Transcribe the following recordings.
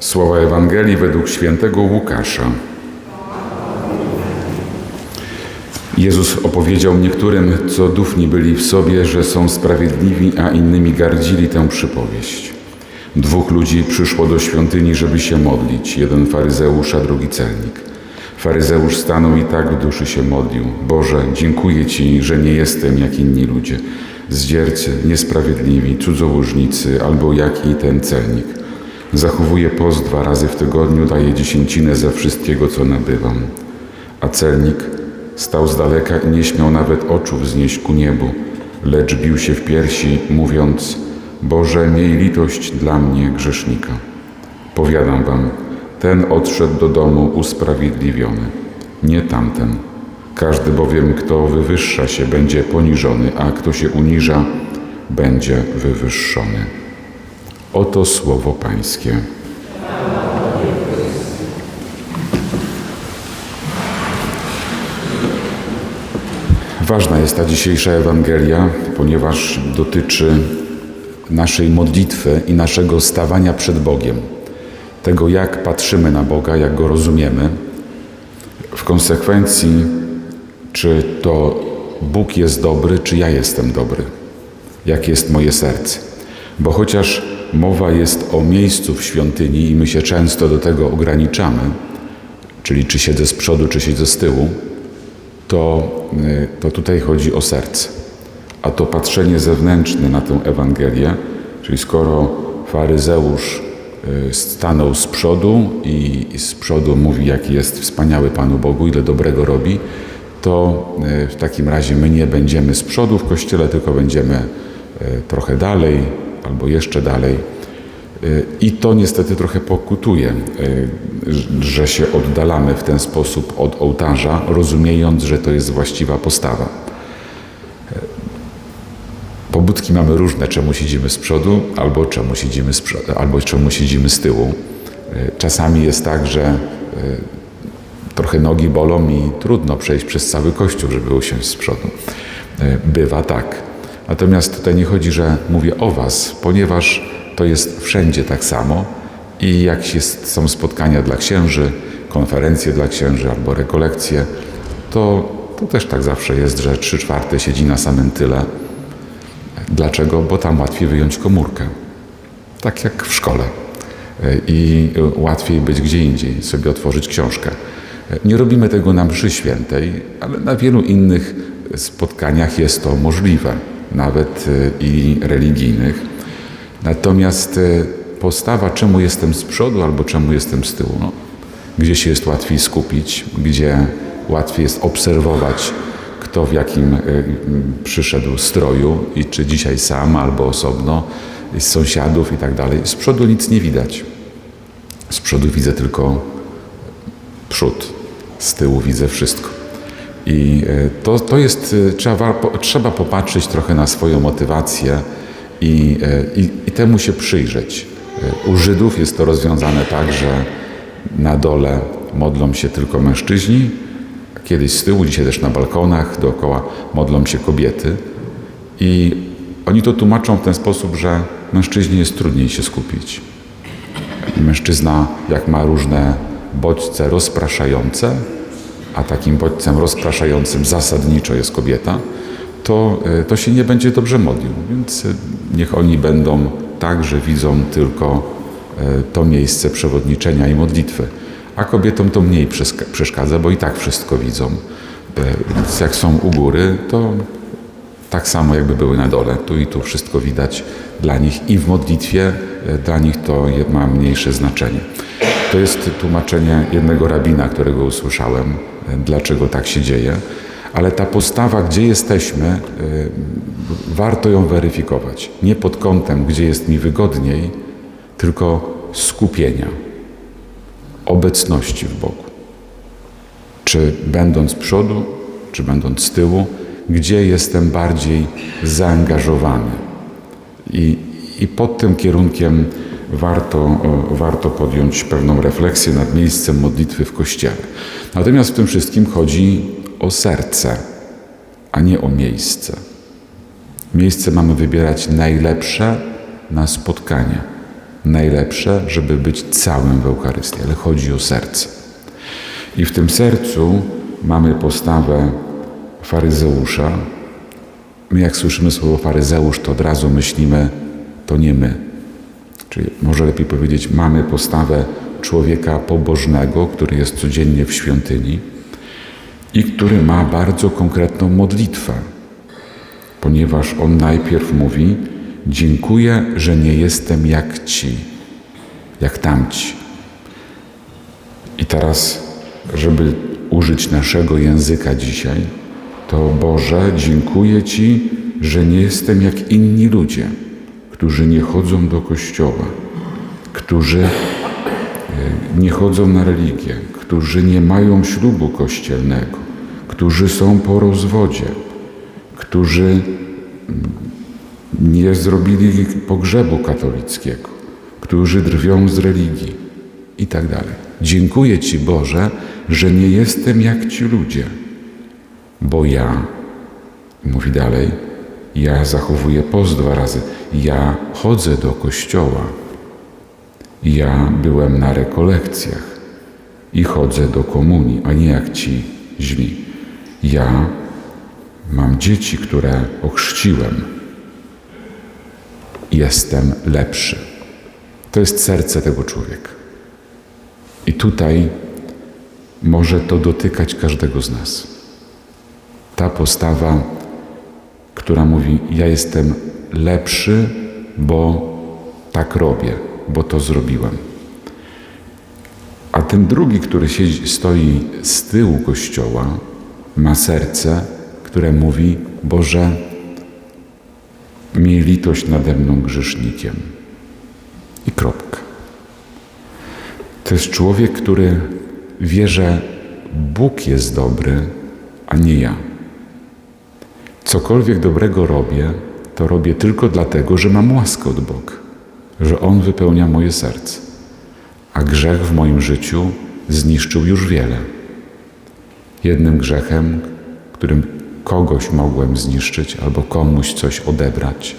Słowa Ewangelii według świętego Łukasza. Jezus opowiedział niektórym, co dufni byli w sobie, że są sprawiedliwi, a innymi gardzili tę przypowieść. Dwóch ludzi przyszło do świątyni, żeby się modlić, jeden faryzeusz, a drugi celnik. Faryzeusz stanął i tak w duszy się modlił. Boże, dziękuję Ci, że nie jestem jak inni ludzie, zdziercy, niesprawiedliwi, cudzołożnicy, albo jak i ten celnik. Zachowuję post dwa razy w tygodniu, daję dziesięcinę ze wszystkiego, co nabywam. A celnik stał z daleka i nie śmiał nawet oczu wznieść ku niebu, lecz bił się w piersi, mówiąc: Boże, miej litość dla mnie, grzesznika. Powiadam wam, ten odszedł do domu usprawiedliwiony, nie tamten. Każdy bowiem, kto wywyższa się, będzie poniżony, a kto się uniża, będzie wywyższony. Oto słowo Pańskie. Ważna jest ta dzisiejsza Ewangelia, ponieważ dotyczy naszej modlitwy i naszego stawania przed Bogiem. Tego, jak patrzymy na Boga, jak Go rozumiemy. W konsekwencji, czy to Bóg jest dobry, czy ja jestem dobry. Jakie jest moje serce. Bo chociaż mowa jest o miejscu w świątyni i my się często do tego ograniczamy, czyli czy siedzę z przodu, czy siedzę z tyłu, to, y, to tutaj chodzi o serce. A to patrzenie zewnętrzne na tę Ewangelię, czyli skoro faryzeusz y, stanął z przodu i z przodu mówi, jaki jest wspaniały Panu Bogu, ile dobrego robi, to y, w takim razie my nie będziemy z przodu w kościele, tylko będziemy trochę dalej albo jeszcze dalej. I to niestety trochę pokutuje, że się oddalamy w ten sposób od ołtarza, rozumiejąc, że to jest właściwa postawa. Pobudki mamy różne, czemu siedzimy z przodu, albo czemu siedzimy z, przodu, albo czemu siedzimy z tyłu. Czasami jest tak, że trochę nogi bolą i trudno przejść przez cały kościół, żeby usiąść z przodu. Bywa tak. Natomiast tutaj nie chodzi, że mówię o Was, ponieważ to jest wszędzie tak samo i jak jest, są spotkania dla księży, konferencje dla księży albo rekolekcje, to, to też tak zawsze jest, że trzy czwarte siedzi na samym tyle. Dlaczego? Bo tam łatwiej wyjąć komórkę. Tak jak w szkole. I łatwiej być gdzie indziej, sobie otworzyć książkę. Nie robimy tego na mszy świętej, ale na wielu innych spotkaniach jest to możliwe, nawet i religijnych. Natomiast postawa, czemu jestem z przodu albo czemu jestem z tyłu, no, gdzie się jest łatwiej skupić, gdzie łatwiej jest obserwować, kto w jakim przyszedł stroju i czy dzisiaj sam albo osobno, z sąsiadów i tak dalej. Z przodu nic nie widać. Z przodu widzę tylko przód, z tyłu widzę wszystko. I to, to jest, trzeba, trzeba popatrzeć trochę na swoją motywację i, i, i temu się przyjrzeć. U Żydów jest to rozwiązane tak, że na dole modlą się tylko mężczyźni, kiedyś z tyłu, dzisiaj też na balkonach dookoła modlą się kobiety. I oni to tłumaczą w ten sposób, że mężczyźnie jest trudniej się skupić. Mężczyzna, jak ma różne bodźce rozpraszające, a takim bodźcem rozpraszającym zasadniczo jest kobieta, to, to się nie będzie dobrze modlił. Więc niech oni będą tak, że widzą tylko to miejsce przewodniczenia i modlitwy. A kobietom to mniej przeszkadza, bo i tak wszystko widzą. Więc jak są u góry, to tak samo jakby były na dole. Tu i tu wszystko widać dla nich i w modlitwie dla nich to ma mniejsze znaczenie. To jest tłumaczenie jednego rabina, którego usłyszałem, dlaczego tak się dzieje. Ale ta postawa, gdzie jesteśmy, warto ją weryfikować. Nie pod kątem, gdzie jest mi wygodniej, tylko skupienia, obecności w Bogu. Czy będąc przodu, czy będąc z tyłu, gdzie jestem bardziej zaangażowany. I, i pod tym kierunkiem warto, warto podjąć pewną refleksję nad miejscem modlitwy w Kościele. Natomiast w tym wszystkim chodzi o serce, a nie o miejsce. Miejsce mamy wybierać najlepsze na spotkanie. najlepsze, żeby być całym w Eucharystii, ale chodzi o serce. I w tym sercu mamy postawę faryzeusza. My, jak słyszymy słowo faryzeusz, to od razu myślimy, to nie my. Czyli może lepiej powiedzieć, mamy postawę człowieka pobożnego, który jest codziennie w świątyni i który ma bardzo konkretną modlitwę, ponieważ on najpierw mówi: Dziękuję, że nie jestem jak ci, jak tamci. I teraz, żeby użyć naszego języka dzisiaj, to Boże, dziękuję Ci, że nie jestem jak inni ludzie, którzy nie chodzą do kościoła, którzy e, nie chodzą na religię, którzy nie mają ślubu kościelnego, którzy są po rozwodzie, którzy mm, nie zrobili pogrzebu katolickiego, którzy drwią z religii i tak dalej. Dziękuję Ci, Boże, że nie jestem jak ci ludzie, bo ja, mówi dalej, ja zachowuję post dwa razy, ja chodzę do kościoła, ja byłem na rekolekcjach i chodzę do komunii, a nie jak ci źli. Ja mam dzieci, które ochrzciłem. Jestem lepszy. To jest serce tego człowieka. I tutaj może to dotykać każdego z nas. Ta postawa, która mówi: Ja jestem lepszy, bo tak robię, bo to zrobiłem. A ten drugi, który siedzi, stoi z tyłu kościoła, ma serce, które mówi: Boże, miej litość nade mną grzesznikiem. I kropka. To jest człowiek, który wie, że Bóg jest dobry, a nie ja. Cokolwiek dobrego robię, to robię tylko dlatego, że mam łaskę od Boga, że On wypełnia moje serce. A grzech w moim życiu zniszczył już wiele. Jednym grzechem, którym kogoś mogłem zniszczyć albo komuś coś odebrać.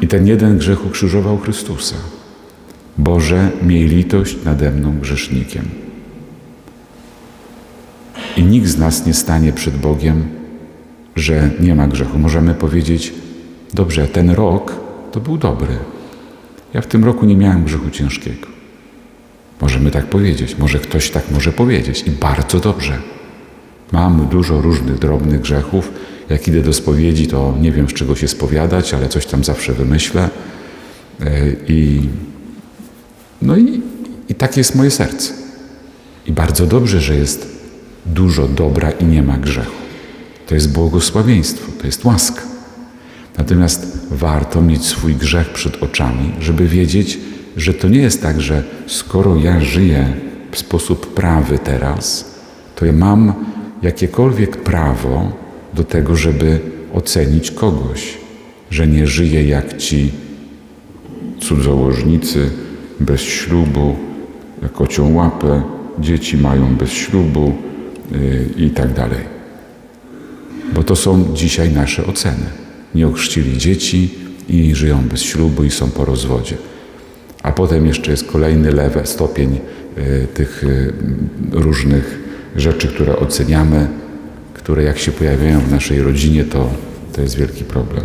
I ten jeden grzech ukrzyżował Chrystusa. Boże, miej litość nade mną grzesznikiem. I nikt z nas nie stanie przed Bogiem, że nie ma grzechu. Możemy powiedzieć, dobrze, ten rok to był dobry. Ja w tym roku nie miałem grzechu ciężkiego. Możemy tak powiedzieć, może ktoś tak może powiedzieć i bardzo dobrze. Mam dużo różnych drobnych grzechów. Jak idę do spowiedzi, to nie wiem, z czego się spowiadać, ale coś tam zawsze wymyślę. E, I no i, i takie jest moje serce. I bardzo dobrze, że jest dużo dobra i nie ma grzechu. To jest błogosławieństwo, to jest łaska. Natomiast warto mieć swój grzech przed oczami, żeby wiedzieć, że to nie jest tak, że skoro ja żyję w sposób prawy teraz, to ja mam jakiekolwiek prawo do tego, żeby ocenić kogoś, że nie żyję jak ci cudzołożnicy, bez ślubu, kocią łapę, dzieci mają bez ślubu i tak dalej. Bo to są dzisiaj nasze oceny. Nie ochrzcili dzieci i żyją bez ślubu i są po rozwodzie. A potem jeszcze jest kolejny lewy stopień yy, tych yy, różnych rzeczy, które oceniamy, które jak się pojawiają w naszej rodzinie, to, to jest wielki problem.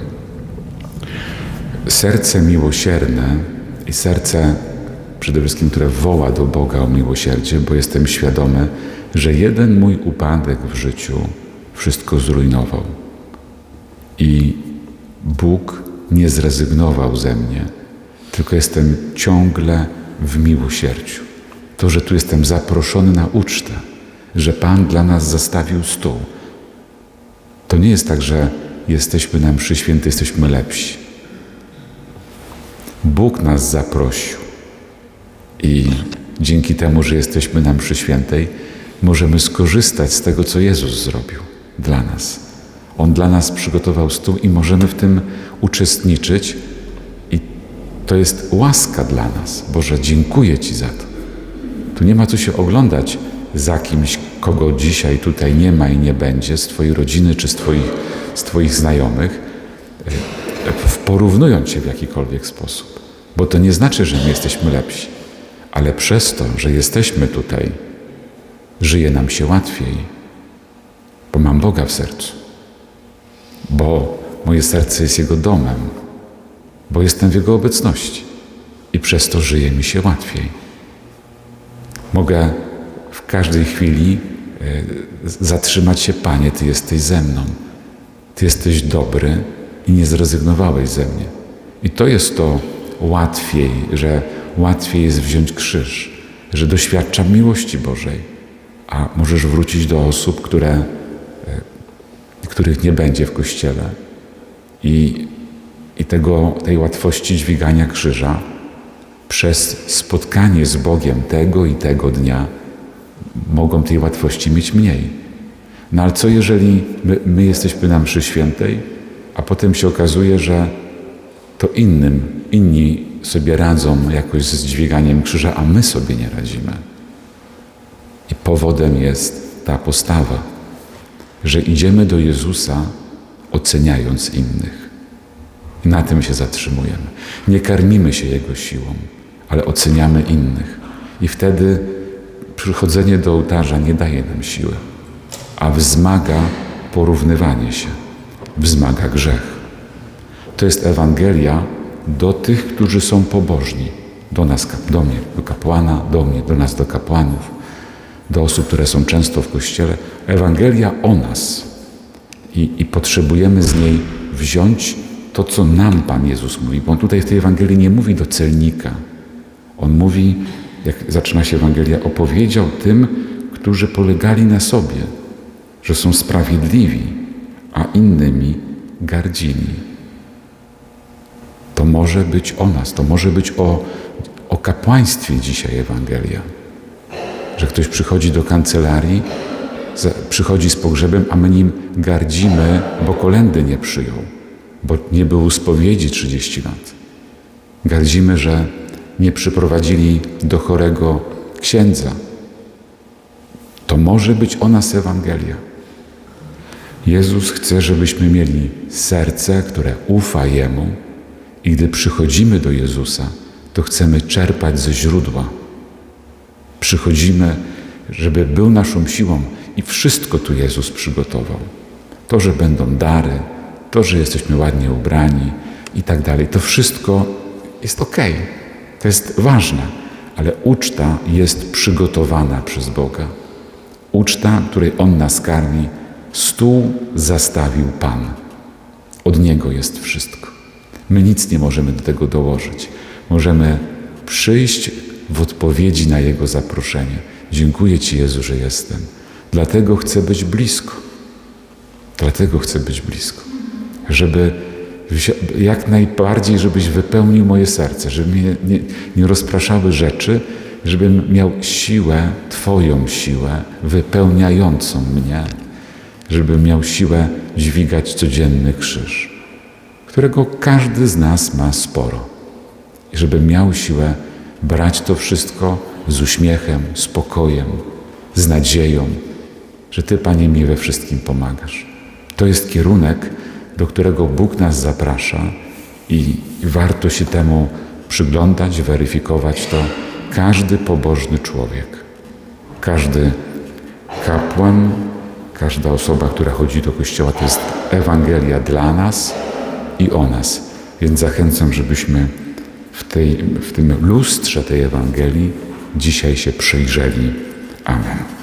Serce miłosierne i serce przede wszystkim, które woła do Boga o miłosierdzie, bo jestem świadomy, że jeden mój upadek w życiu wszystko zrujnował. I Bóg nie zrezygnował ze mnie, tylko jestem ciągle w miłosierdziu. To, że tu jestem zaproszony na ucztę, że Pan dla nas zastawił stół, to nie jest tak, że jesteśmy na mszy świętej, jesteśmy lepsi. Bóg nas zaprosił. I dzięki temu, że jesteśmy na mszy świętej, możemy skorzystać z tego, co Jezus zrobił dla nas. On dla nas przygotował stół i możemy w tym uczestniczyć. I to jest łaska dla nas. Boże, dziękuję Ci za to. Tu nie ma co się oglądać za kimś, kogo dzisiaj tutaj nie ma i nie będzie, z Twojej rodziny czy z Twoich, z twoich znajomych. porównując się w jakikolwiek sposób. Bo to nie znaczy, że my jesteśmy lepsi, ale przez to, że jesteśmy tutaj, żyje nam się łatwiej, bo mam Boga w sercu, bo moje serce jest Jego domem, bo jestem w Jego obecności i przez to żyje mi się łatwiej. Mogę w każdej chwili e, zatrzymać się, Panie, Ty jesteś ze mną. Ty jesteś dobry i nie zrezygnowałeś ze mnie. I to jest to łatwiej, że łatwiej jest wziąć krzyż, że doświadczam miłości Bożej, a możesz wrócić do osób, które, e, których nie będzie w kościele i, i tego, tej łatwości dźwigania krzyża przez spotkanie z Bogiem tego i tego dnia mogą tej łatwości mieć mniej. No ale co jeżeli my, my jesteśmy na mszy świętej, a potem się okazuje, że to innym, inni sobie radzą jakoś z dźwiganiem krzyża, a my sobie nie radzimy. I powodem jest ta postawa, że idziemy do Jezusa oceniając innych. I na tym się zatrzymujemy. Nie karmimy się Jego siłą, ale oceniamy innych. I wtedy przychodzenie do ołtarza nie daje nam siły, a wzmaga porównywanie się, wzmaga grzech. To jest Ewangelia do tych, którzy są pobożni. Do nas, do mnie, do kapłana, do mnie, do nas, do kapłanów, do osób, które są często w kościele. Ewangelia o nas. I, I potrzebujemy z niej wziąć to, co nam Pan Jezus mówi. Bo on tutaj w tej Ewangelii nie mówi do celnika. On mówi, jak zaczyna się Ewangelia, opowiedział tym, którzy polegali na sobie, że są sprawiedliwi, a innymi gardzili. To może być o nas, to może być o, o kapłaństwie dzisiaj Ewangelia. Że ktoś przychodzi do kancelarii, przychodzi z pogrzebem, a my nim gardzimy, bo kolendy nie przyjął, bo nie było spowiedzi 30 lat. Gardzimy, że nie przyprowadzili do chorego księdza. To może być o nas Ewangelia. Jezus chce, żebyśmy mieli serce, które ufa Jemu i gdy przychodzimy do Jezusa, to chcemy czerpać ze źródła. Przychodzimy, żeby był naszą siłą i wszystko tu Jezus przygotował. To, że będą dary, to, że jesteśmy ładnie ubrani i tak dalej, to wszystko jest ok. To jest ważne, ale uczta jest przygotowana przez Boga. Uczta, której On nas karmi, stół zastawił Pan. Od Niego jest wszystko. My nic nie możemy do tego dołożyć. Możemy przyjść w odpowiedzi na Jego zaproszenie. Dziękuję Ci, Jezu, że jestem. Dlatego chcę być blisko. Dlatego chcę być blisko. Żeby jak najbardziej, żebyś wypełnił moje serce, żeby mnie nie, nie rozpraszały rzeczy, żebym miał siłę, Twoją siłę, wypełniającą mnie, żebym miał siłę dźwigać codzienny krzyż, którego każdy z nas ma sporo. I żebym miał siłę brać to wszystko z uśmiechem, spokojem, z nadzieją, że Ty, Panie, mi we wszystkim pomagasz. To jest kierunek, do którego Bóg nas zaprasza i warto się temu przyglądać, weryfikować to każdy pobożny człowiek, każdy kapłan, każda osoba, która chodzi do kościoła, to jest Ewangelia dla nas i o nas. Więc zachęcam, żebyśmy w, tej, w tym lustrze tej Ewangelii dzisiaj się przyjrzeli. Amen.